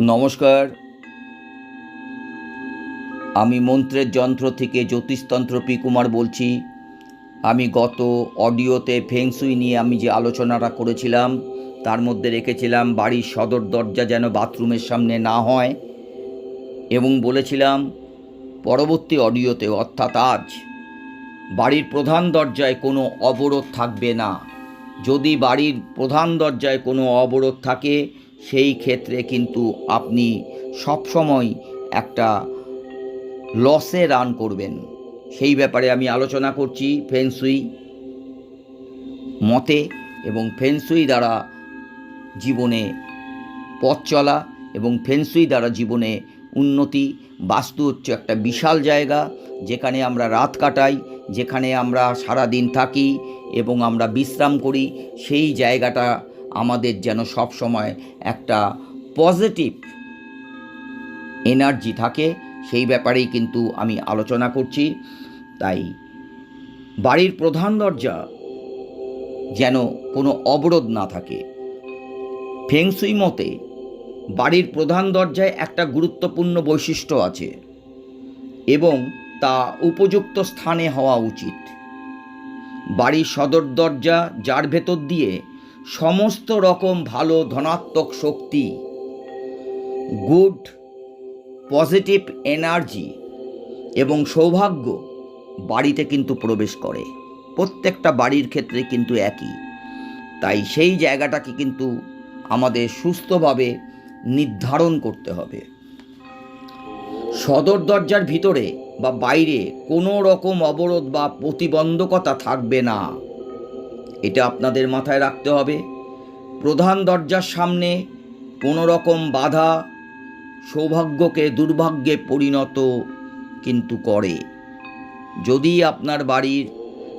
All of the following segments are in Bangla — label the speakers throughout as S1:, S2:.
S1: নমস্কার। আমি মন্ত্রের যন্ত্র থেকে জ্যোতিষতন্ত্র পি কুমার বলছি। আমি গত অডিওতে ফেংসুই নিয়ে আমি যে আলোচনাটা করেছিলাম, তার মধ্যে রেখেছিলাম, বাড়ির সদর দরজা যেন বাথরুমের সামনে না হয় এবং বলেছিলাম, পরবর্তী অডিওতে, অর্থাৎ আজ, বাড়ির প্রধান দরজায় কোনো অবরোধ থাকবে না। যদি বাড়ির প্রধান দরজায় কোনো অবরোধ থাকে সেই ক্ষেত্রে কিন্তু আপনি সবসময় একটা লসে রান করবেন। সেই ব্যাপারে আমি আলোচনা করছি ফেন্সুই মতে এবং ফেন্সুই দ্বারা জীবনে পথ চলা এবং ফেন্সুই দ্বারা জীবনে উন্নতি। বাস্তু হচ্ছে একটা বিশাল জায়গা, যেখানে আমরা রাত কাটাই, যেখানে আমরা সারা দিন থাকি এবং আমরা বিশ্রাম করি। সেই জায়গাটা আমাদের যেন সব সময় একটা পজিটিভ এনার্জি থাকে, সেই ব্যাপারেই কিন্তু আমি আলোচনা করছি। তাই বাড়ির প্রধান দরজা যেন কোনো অবরোধ না থাকে। ফেংসুই মতে বাড়ির প্রধান দরজায় একটা গুরুত্বপূর্ণ বৈশিষ্ট্য আছে এবং তা উপযুক্ত স্থানে হওয়া উচিত। বাড়ির সদর দরজা যার ভেতর দিয়ে সমস্ত রকম ভালো ধনাত্মক শক্তি গুড পজিটিভ এনার্জি এবং সৌভাগ্য বাড়িতে কিন্তু প্রবেশ করে। প্রত্যেকটা বাড়ির ক্ষেত্রে কিন্তু একই। তাই সেই জায়গাটাকে কিন্তু আমাদের সুস্থভাবে নির্ধারণ করতে হবে। সদর দরজার ভিতরে বা বাইরে কোনো রকম অবরোধ বা প্রতিবন্ধকতা থাকবে না। এটা আপনাদের মাথায় রাখতে হবে। প্রধান দরজার সামনে কোনো রকম বাধা সৌভাগ্যকে দুর্ভাগ্যে পরিণত কিন্তু করে। যদি আপনার বাড়ির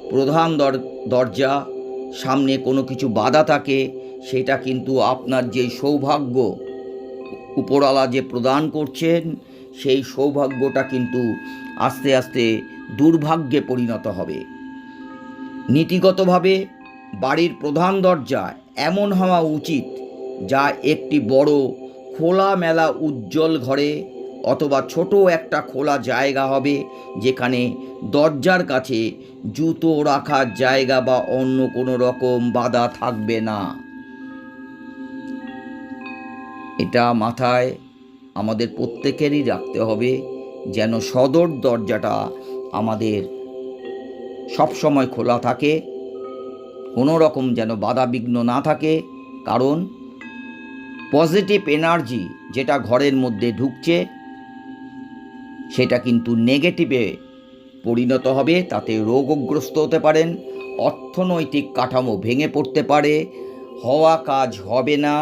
S1: প্রধান দর- দরজা সামনে কোনো কিছু বাধা থাকে, সেটা কিন্তু আপনার যে সৌভাগ্য উপরওয়ালা যে প্রদান করছেন, সেই সৌভাগ্যটা কিন্তু আস্তে আস্তে দুর্ভাগ্যে পরিণত হবে। নীতিগতভাবে বাড়ির প্রধান দরজা এমন হওয়া উচিত যা একটি বড় খোলা মেলা উজ্জ্বল ঘরে অথবা ছোট একটা খোলা জায়গা হবে যেখানে দরজার কাছে জুতো রাখার জায়গা বা অন্য কোনো রকম বাধা থাকবে না। এটা মাথায় আমাদের প্রত্যেকেরই রাখতে হবে যেন সদর দরজাটা আমাদের সবসময় খোলা থাকে। কোনো রকম যেন বাধা বিঘ্ন না থাকে, কারণ পজিটিভ এনার্জি যেটা ঘরের মধ্যে ঢুকছে, সেটা কিন্তু নেগেটিভে পরিণত হবে, তাতে রোগগ্রস্ত হতে পারেন, অর্থনৈতিক কাঠামো ভেঙে পড়তে পারে, হওয়া কাজ হবে না,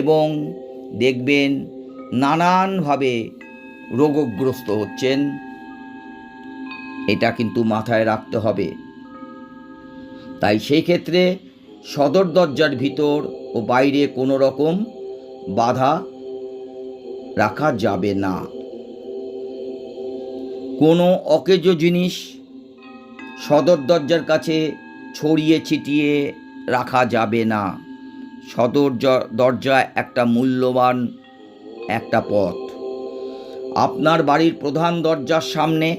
S1: এবং দেখবেন নানানভাবে রোগগ্রস্ত হচ্ছেন, এটা কিন্তু মাথায় রাখতে হবে। তাই সেই ক্ষেত্রে সদর দরজার ভিতর ও বাইরে কোনো রকম বাধা রাখা যাবে না। কোনো অকেজ জিনিস সদর দরজার কাছে ছড়িয়ে ছিটিয়ে রাখা যাবে না। সদর দরজা একটা মূল্যবান একটা পথ। আপনার বাড়ির প্রধান দরজার সামনে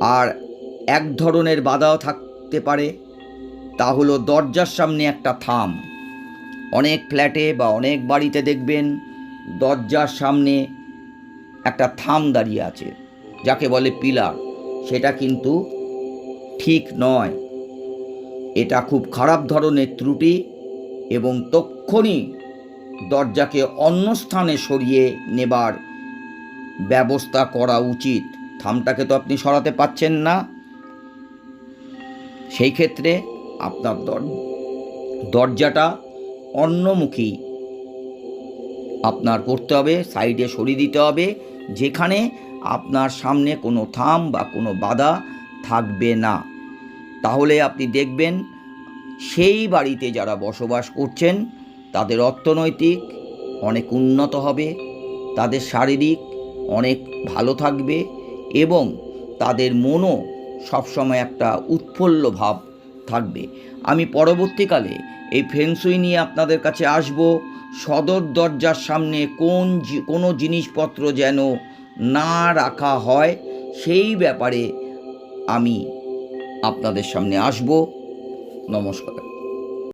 S1: আর এক ধরনের বাধাও থাকতে পারে, তা হলো দরজার সামনে একটা থাম। অনেক ফ্ল্যাটে বা অনেক বাড়িতে দেখবেন দরজার সামনে একটা থাম দাঁড়িয়ে আছে, যাকে বলে পিলার। সেটা কিন্তু ঠিক নয়। এটা খুব খারাপ ধরনের ত্রুটি এবং তক্ষণই দরজাকে অন্য স্থানে সরিয়ে নেবার ব্যবস্থা করা উচিত। থামটাকে তো আপনি সরাতে পাচ্ছেন না। সেই ক্ষেত্রে আপনার দর- দরজাটা অন্যমুখী। আপনার করতে হবে, সাইডে সরিয়ে দিতে হবে, যেখানে আপনার সামনে কোনো থাম বা কোনো বাধা থাকবে না। তাহলে আপনি দেখবেন, সেই বাড়িতে যারা বসবাস করছেন, তাদের অর্থনৈতিক অনেক উন্নত হবে, তাদের শারীরিক অনেক ভালো থাকবে এবং তাদের মনও সবসময় একটা উৎফুল্ল ভাব থাকবে। আমি পরবর্তীকালে এই ফেন্সুই নিয়ে আপনাদের কাছে আসব। সদর দরজার সামনে কোন কোনো জিনিসপত্র যেন না রাখা হয়, সেই ব্যাপারে আমি আপনাদের সামনে আসব। নমস্কার।